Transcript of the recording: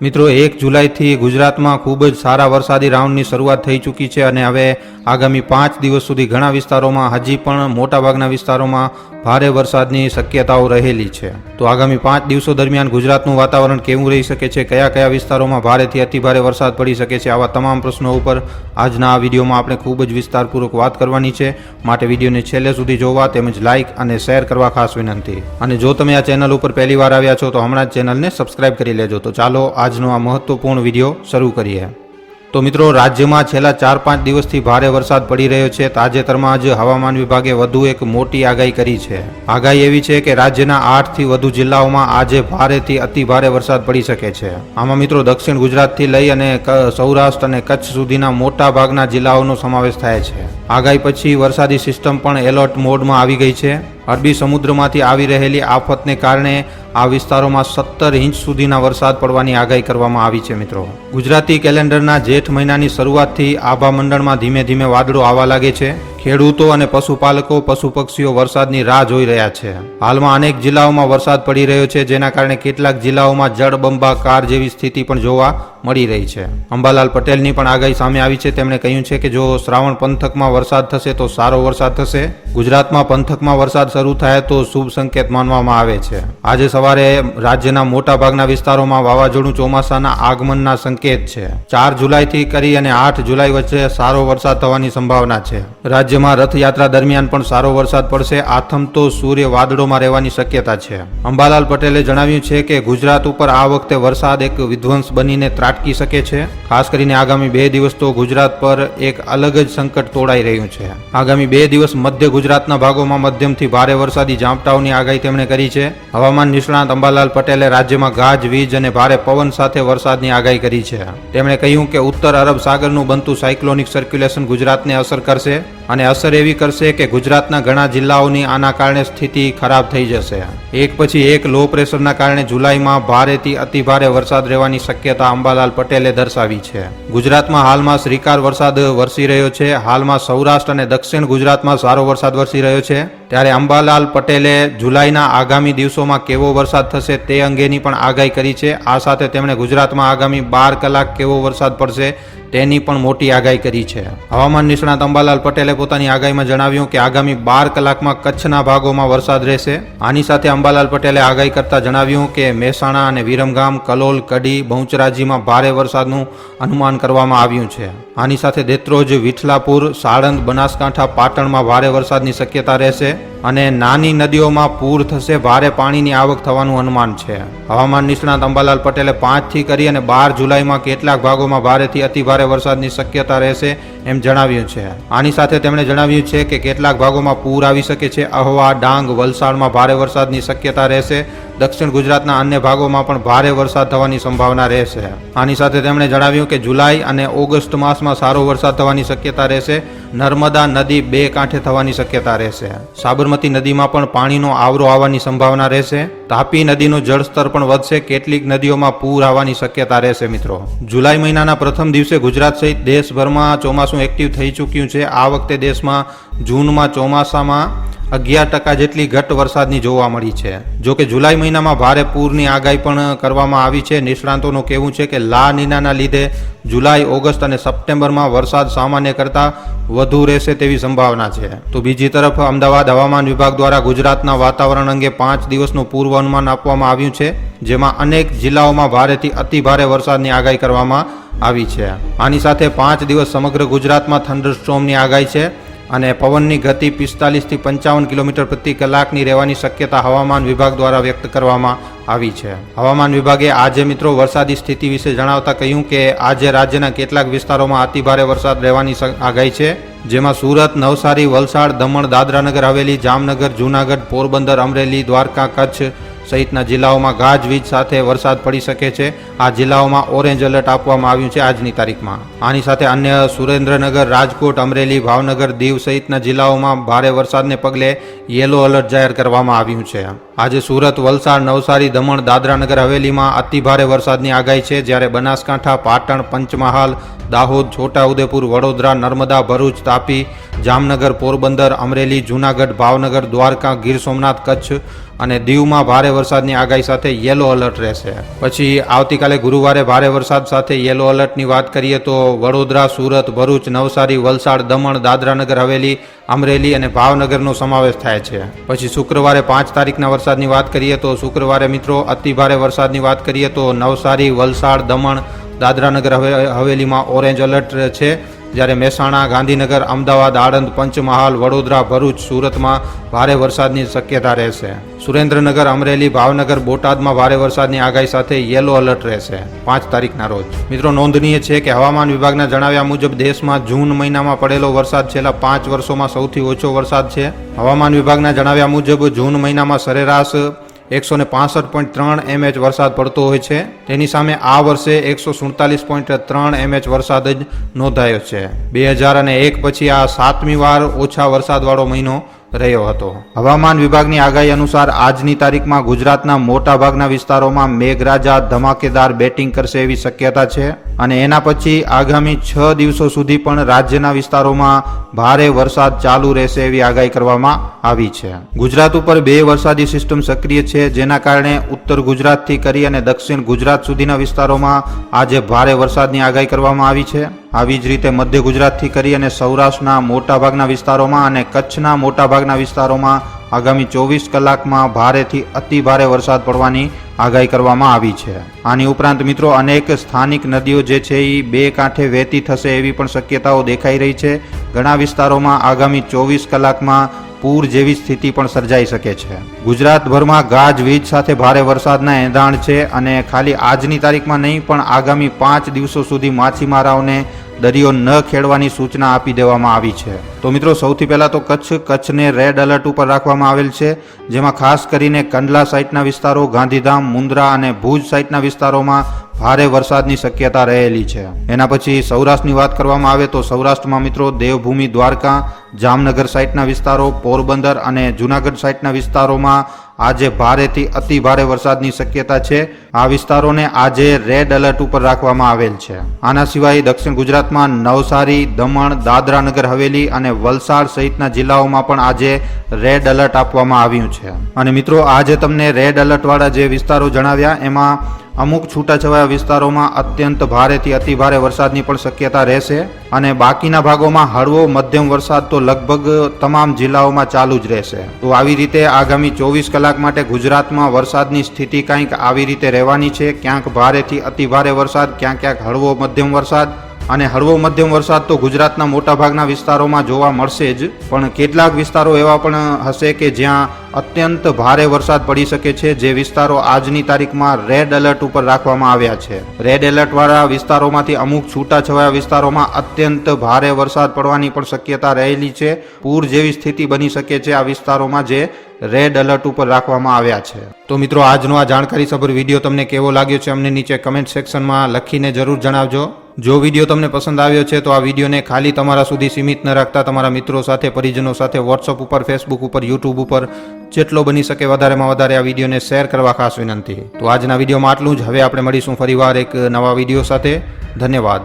મિત્રો, એક જુલાઈથી ગુજરાતમાં ખૂબ જ સારા વરસાદી રાઉન્ડની શરૂઆત થઈ ચૂકી છે અને હવે આગામી પાંચ દિવસ સુધી ઘણા વિસ્તારોમાં, હજી પણ મોટાભાગના વિસ્તારોમાં ભારે વરસાદની શક્યતાઓ રહેલી છે. તો આગામી પાંચ દિવસો દરમિયાન ગુજરાતનું વાતાવરણ કેવું રહી શકે છે? કયા કયા વિસ્તારોમાં ભારેથી અતિભારે વરસાદ પડી શકે છે? આવા તમામ પ્રશ્નો ઉપર આજના આ વિડીયોમાં આપણે ખૂબ જ વિસ્તારપૂર્વક વાત કરવાની છે. માટે વિડીયોને છેલ્લે સુધી જોવા તેમજ લાઇક અને શેર કરવા ખાસ વિનંતી. અને જો તમે આ ચેનલ ઉપર પહેલી વાર આવ્યા છો, તો હમણાં જ ચેનલને સબસ્ક્રાઇબ કરી લેજો. તો ચાલો આજનો આ મહત્વપૂર્ણ વીડિયો શરૂ કરીએ. તો મિત્રો, રાજ્યમાં છેલ્લા ચાર પાંચ દિવસથી ભારે વરસાદ પડી રહ્યો છે. તાજેતરમાં જ હવામાન વિભાગે વધુ એક મોટી આગાહી કરી છે. આગાહી એવી છે કે રાજ્યના આઠથી વધુ જિલ્લાઓમાં આજે ભારેથી અતિ ભારે વરસાદ પડી શકે છે. આમાં મિત્રો, દક્ષિણ ગુજરાતથી લઈ અને સૌરાષ્ટ્ર અને કચ્છ સુધીના મોટા ભાગના જિલ્લાઓનો સમાવેશ થાય છે. આગાહી પછી વરસાદી સિસ્ટમ પણ એલર્ટ મોડમાં આવી ગઈ છે. અરબી સમુદ્રમાંથી આવી રહેલી આફતને કારણે આ વિસ્તારોમાં સત્તર ઇંચ સુધીના વરસાદ પડવાની આગાહી કરવામાં આવી છે, મિત્રો. ગુજરાતી કેલેન્ડરના જેઠ મહિનાની શરૂઆતથી આભા મંડળમાં ધીમે ધીમે વાદળો આવવા લાગે છે. ખેડૂતો અને પશુપાલકો પશુ પક્ષીઓ વરસાદની રાહ જોઈ રહ્યા છે. હાલમાં અનેક જિલ્લાઓમાં વરસાદ પડી રહ્યો છે, જેના કારણે કેટલાક જિલ્લાઓમાં જળબંબાકાર જેવી સ્થિતિ પણ જોવા મળી રહી છે. અંબાલાલ પટેલની પણ આગાહી સામે આવી છે. તેમણે કહ્યું છે કે જો શ્રાવણ પંથકમાં વરસાદ થશે તો સારો વરસાદ થશે. ગુજરાતમાં પંથકમાં વરસાદ શરૂ થાય તો શુભ સંકેત માનવામાં આવે છે. આજે સવારે રાજ્યના મોટા ભાગના વિસ્તારોમાં વાવાઝોડું ચોમાસાના આગમનના સંકેત છે. ચાર જુલાઈથી કરી અને આઠ જુલાઈ વચ્ચે સારો વરસાદ થવાની સંભાવના છે. રાજ્યમાં રથયાત્રા દરમિયાન પણ સારો વરસાદ પડશે. આથમ તો સૂર્ય વાદળોમાં રહેવાની શક્યતા છે. અંબાલાલ પટેલે જણાવ્યું છે કે ગુજરાત ઉપર આ વખતે વરસાદ એક વિધ્વંસ બનીને ત્રાટકી શકે છે. ખાસ કરીને આગામી બે દિવસ તો ગુજરાત પર એક અલગ જ સંકટ તોડાઈ રહ્યું છે. આગામી બે દિવસ મધ્ય ગુજરાતના ભાગોમાં મધ્યમથી ભારે વરસાદી ઝાંપટાઓની આગાહી તેમણે કરી છે. હવામાન નિષ્ણાત અંબાલાલ પટેલે રાજ્યમાં ગાજ, વીજ અને ભારે પવન સાથે વરસાદની આગાહી કરી છે. તેમણે કહ્યું કે ઉત્તર અરબ સાગરનું બનતું સાયક્લોનિક સર્ક્યુલેશન ગુજરાતને અસર કરશે. અને અસર એવી કરશે કે ગુજરાતના ઘણા જિલ્લાઓની આના કારણે સ્થિતિ ખરાબ થઈ જશે. એક પછી એક લો પ્રેશરના કારણે જુલાઈમાં ભારેથી અતિભારે વરસાદ રહેવાની શક્યતા અંબાલાલ પટેલે દર્શાવી છે. ગુજરાતમાં હાલમાં શ્રીકાર વરસાદ વરસી રહ્યો છે. હાલમાં સૌરાષ્ટ્ર અને દક્ષિણ ગુજરાતમાં સારો વરસાદ વરસી રહ્યો છે. ત્યારે અંબાલાલ પટેલે જુલાઈના આગામી દિવસોમાં કેવો વરસાદ થશે તે અંગેની પણ આગાહી કરી છે. આ સાથે તેમણે ગુજરાતમાં આગામી બાર કલાક કેવો વરસાદ પડશે તેની પણ મોટી આગાહી કરી છે. હવામાન નિષ્ણાત અંબાલાલ પટેલે પોતાની આગાહીમાં જણાવ્યું કે આગામી બાર કલાકમાં કચ્છના ભાગોમાં વરસાદ રહેશે. આની સાથે અંબાલાલ પટેલે આગાહી કરતા જણાવ્યું કે મહેસાણા અને વિરમગામ, કલોલ, કડી, બહુચરાજીમાં ભારે વરસાદનું અનુમાન કરવામાં આવ્યું છે. આની સાથે દેત્રોજ, વિઠલાપુર, સાળંદ, બનાસકાંઠા, પાટણમાં ભારે વરસાદની શક્યતા રહેશે. અને નાની નદીઓમાં પૂર થશે ભારે પાણીની આવક થવાનું અનુમાન છે. હવામાન નિષ્ણાત અંબાલાલ પટેલે પાંચથી કરી અને બાર જુલાઈમાં કેટલાક ભાગોમાં ભારેથી અતિ ભારે વરસાદની શક્યતા રહેશે એમ જણાવ્યું છે. આની સાથે તેમણે જણાવ્યું છે કે કેટલાક ભાગોમાં પૂર આવી શકે છે. અહવા, ડાંગ, વલસાડમાં ભારે વરસાદની શક્યતા રહેશે. દક્ષિણ ગુજરાતના અન્ય ભાગોમાં પણ ભારે વરસાદ થવાની સંભાવના રહેશે. આની સાથે તેમણે જણાવ્યું કે જુલાઈ અને ઓગસ્ટ માસમાં સારો વરસાદ થવાની શક્યતા રહેશે. નર્મદા નદી બે કાંઠે થવાની શક્યતા રહેશે. સાબરમતી નદીમાં પણ પાણીનો આવરો આવવાની સંભાવના રહેશે. તાપી નદીનું જળસ્તર પણ વધશે. કેટલીક નદીઓમાં પૂર આવવાની શક્યતા રહેશે મિત્રો. જુલાઈ મહિનાના પ્રથમ દિવસે ગુજરાત સહિત દેશભરમાં ચોમાસું એક્ટિવ થઈ ચૂક્યું છે. આ વખતે દેશમાં જૂનમાં ચોમાસામાં અગિયાર ટકા જેટલી ઘટ વરસાદની જોવા મળી છે. જો કે જુલાઈ મહિનામાં ભારે પૂરની આગાહી પણ કરવામાં આવી છે. નિષ્ણાંતોનું કહેવું છે કે લા નીનાના લીધે જુલાઈ, ઓગસ્ટ અને સપ્ટેમ્બરમાં વરસાદ સામાન્ય કરતાં વધુ રહેશે તેવી સંભાવના છે. તો બીજી તરફ અમદાવાદ હવામાન વિભાગ દ્વારા ગુજરાતના વાતાવરણ અંગે પાંચ દિવસનું પૂર્વ અનુમાન આપવામાં આવ્યું છે, જેમાં અનેક જિલ્લાઓમાં ભારેથી અતિ ભારે વરસાદની આગાહી કરવામાં આવી છે. આની સાથે પાંચ દિવસ સમગ્ર ગુજરાતમાં થંડરસ્ટોમની આગાહી છે. અને પવનની ગતિ પિસ્તાલીસથી પંચાવન કિલોમીટર પ્રતિ કલાકની રહેવાની શક્યતા હવામાન વિભાગ દ્વારા વ્યક્ત કરવામાં આવી છે. હવામાન વિભાગે આજે મિત્રો વરસાદી સ્થિતિ વિશે જણાવતા કહ્યું કે આજે રાજ્યના કેટલાક વિસ્તારોમાં અતિભારે વરસાદ રહેવાની આગાહી છે. જેમાં સુરત, નવસારી, વલસાડ, દમણ, દાદરાનગર હવેલી જામનગર, જૂનાગઢ, પોરબંદર, અમરેલી, દ્વારકા, કચ્છ સહિતના જિલ્લાઓમાં ગાજવીજ સાથે વરસાદ પડી શકે છે. આ જિલ્લાઓમાં ઓરેન્જ એલર્ટ આપવામાં આવ્યું છે આજની તારીખમાં. આની સાથે અન્ય સુરેન્દ્રનગર, રાજકોટ, અમરેલી, ભાવનગર, દીવ સહિતના જિલ્લાઓમાં ભારે વરસાદને પગલે યેલો એલર્ટ જાહેર કરવામાં આવ્યું છે. આજે સુરત, વલસાડ, નવસારી, દમણ, દાદરાનગર હવેલીમાં અતિભારે વરસાદની આગાહી છે. જ્યારે બનાસકાંઠા, પાટણ, પંચમહાલ, દાહોદ, છોટાઉદેપુર, વડોદરા, નર્મદા, ભરૂચ, તાપી, જામનગર, પોરબંદર, અમરેલી, જૂનાગઢ, ભાવનગર, દ્વારકા, ગીર સોમનાથ, કચ્છ અને દીવમાં ભારે વરસાદની આગાહી સાથે યેલો એલર્ટ રહેશે. પછી આવતીકાલે ગુરુવારે ભારે વરસાદ સાથે યેલો એલર્ટની વાત કરીએ તો વડોદરા, સુરત, ભરૂચ, નવસારી, વલસાડ, દમણ, દાદરાનગર, હવેલી અમરેલી અને ભાવનગરનો સમાવેશ થાય છે. પછી શુક્રવારે પાંચ તારીખના વરસાદની વાત કરીએ તો શુક્રવારે મિત્રો અતિભારે વરસાદની વાત કરીએ તો નવસારી, વલસાડ, દમણ, દાદરાનગર હવે- હવેલીમાં ઓરેન્જ એલર્ટ છે. જ્યારે મહેસાણા, ગાંધીનગર, અમદાવાદ, આણંદ, પંચમહાલ, વડોદરા, ભરૂચ સુરતમાં ભારે વરસાદની શક્યતા રહેશે. સુરેન્દ્રનગર, અમરેલી, ભાવનગર, બોટાદમાં ભારે વરસાદની આગાહી સાથે યેલો એલર્ટ રહેશે પાંચ તારીખના રોજ. મિત્રો, નોંધનીય છે કે હવામાન વિભાગના જણાવ્યા મુજબ દેશમાં જૂન મહિનામાં પડેલો વરસાદ છેલ્લા પાંચ વર્ષોમાં સૌથી ઓછો વરસાદ છે. હવામાન વિભાગના જણાવ્યા મુજબ જૂન મહિનામાં સરેરાશ એકસો ને પાસઠ પોઈન્ટ ત્રણ એમએચ વરસાદ પડતો હોય છે. તેની સામે આ વર્ષે એકસો સુડતાલીસ પોઈન્ટ ત્રણ એમએચ વરસાદ જ નોંધાયો છે. બે હજાર અને એક પછી આ સાતમી વાર ઓછા વરસાદવાળો મહિનો રહ્યો હતો. હવામાન વિભાગની આગાહી અનુસાર આજની તારીખમાં ગુજરાતના મોટાભાગના વિસ્તારોમાં મેઘરાજા ધમાકેદાર બેટિંગ કરશે એવી શક્યતા છે. અને એના પછી આગામી છ દિવસો સુધી પણ રાજ્યના વિસ્તારોમાં ભારે વરસાદ ચાલુ રહેશે એવી આગાહી કરવામાં આવી છે. ગુજરાત ઉપર બે વરસાદી સિસ્ટમ સક્રિય છે, જેના કારણે ઉત્તર ગુજરાતથી કરી અને દક્ષિણ ગુજરાત સુધીના વિસ્તારોમાં આજે ભારે વરસાદની આગાહી કરવામાં આવી છે. આવી જ રીતે મધ્ય ગુજરાતથી કરી અને સૌરાષ્ટ્રના મોટાભાગના વિસ્તારોમાં અને કચ્છના મોટાભાગના વિસ્તારોમાં આગામી ચોવીસ કલાકમાં ભારેથી અતિ ભારે વરસાદ પડવાની આગાહી કરવામાં આવી છે. આની ઉપરાંત મિત્રો અનેક સ્થાનિક નદીઓ જે છે એ બે કાંઠે વહેતી થશે એવી પણ શક્યતાઓ દેખાઈ રહી છે. ઘણા વિસ્તારોમાં આગામી ચોવીસ કલાકમાં પૂર જેવી સ્થિતિ પણ સર્જાઈ શકે છે. ગુજરાતભરમાં ગાજવીજ સાથે ભારે વરસાદના એંધાણ છે અને ખાલી આજની તારીખમાં નહીં પણ આગામી પાંચ દિવસો સુધી માછીમારાઓને દરિયો ન ખેડવાની સૂચના આપી દેવામાં આવી છે. તો મિત્રો, સૌથી પહેલાં તો કચ્છ, કચ્છને રેડ એલર્ટ ઉપર રાખવામાં આવેલ છે, જેમાં ખાસ કરીને કંડલા સાઇટના વિસ્તારો, ગાંધીધામ, મુન્દ્રા અને ભુજ સાઇટના વિસ્તારોમાં ભારે વરસાદની શક્યતા રહેલી છે. એના પછી સૌરાષ્ટ્રની વાત કરવામાં આવે તો સૌરાષ્ટ્રમાં મિત્રો, દેવભૂમિ, દ્વારકા, જામનગર સાઇટના વિસ્તારો, પોરબંદર અને જૂનાગઢ સાઇટના વિસ્તારોમાં આજે ભારેથી અતિ ભારે વરસાદની શક્યતા છે. આ વિસ્તારોને આજે રેડ એલર્ટ ઉપર રાખવામાં આવેલ છે. આના સિવાય દક્ષિણ ગુજરાતમાં નવસારી, દમણ, દાદરા નગર, હવેલી અને વલસાડ સહિતના જિલ્લાઓમાં પણ આજે રેડ એલર્ટ આપવામાં આવ્યું છે. અને મિત્રો, આજે તમને રેડ એલર્ટ વાળા જે વિસ્તારો જણાવ્યા, એમાં અમુક છૂટાછવાયા વિસ્તારોમાં અત્યંત ભારેથી અતિ ભારે વરસાદની પણ શક્યતા રહેશે અને બાકીના ભાગોમાં હળવો મધ્યમ વરસાદ તો લગભગ તમામ જિલ્લાઓમાં ચાલુ જ રહેશે. તો આવી રીતે આગામી ચોવીસ કલાક માટે ગુજરાતમાં વરસાદની સ્થિતિ કંઈક આવી રીતે રહેવાની છે? ક્યાંક ભારેથી અતિ ભારે વરસાદ ક્યાંક ક્યાંક હળવો મધ્યમ વરસાદ? અને હળવો મધ્યમ વરસાદ તો ગુજરાતના મોટાભાગના વિસ્તારોમાં જોવા મળશે જ. પણ કેટલાક વિસ્તારો એવા પણ હશે કે જ્યાં અત્યંત ભારે વરસાદ પડી શકે છે, જે વિસ્તારો આજની તારીખમાં રેડ એલર્ટ ઉપર રાખવામાં આવ્યા છે. રેડ એલર્ટ વાળા વિસ્તારોમાંથી અમુક છૂટાછવાયા વિસ્તારોમાં અત્યંત ભારે વરસાદ પડવાની પણ શક્યતા રહેલી છે. પૂર જેવી સ્થિતિ બની શકે છે આ વિસ્તારોમાં, જે રેડ એલર્ટ ઉપર રાખવામાં આવ્યા છે. તો મિત્રો, આજનો આ જાણકારીસભર વીડિયો તમને કેવો લાગ્યો છે, અમને નીચે કમેન્ટ સેક્શનમાં લખીને જરૂર જણાવજો. જો વીડિયો તમને પસંદ આવ્યો છે, તો આ વિડીયોને ખાલી તમારા સુધી સીમિત ન રાખતા તમારા મિત્રો સાથે, પરિજનો સાથે વોટ્સઅપ ઉપર ફેસબુક ઉપર યુટ્યુબ ઉપર જેટલો બની શકે વધારેમાં વધારે આ વિડીયોને શેર કરવા ખાસ વિનંતી. તો આજના વિડીયોમાં આટલું જ. હવે આપણે મળીશું ફરીવાર એક નવા વીડિયો સાથે. ધન્યવાદ.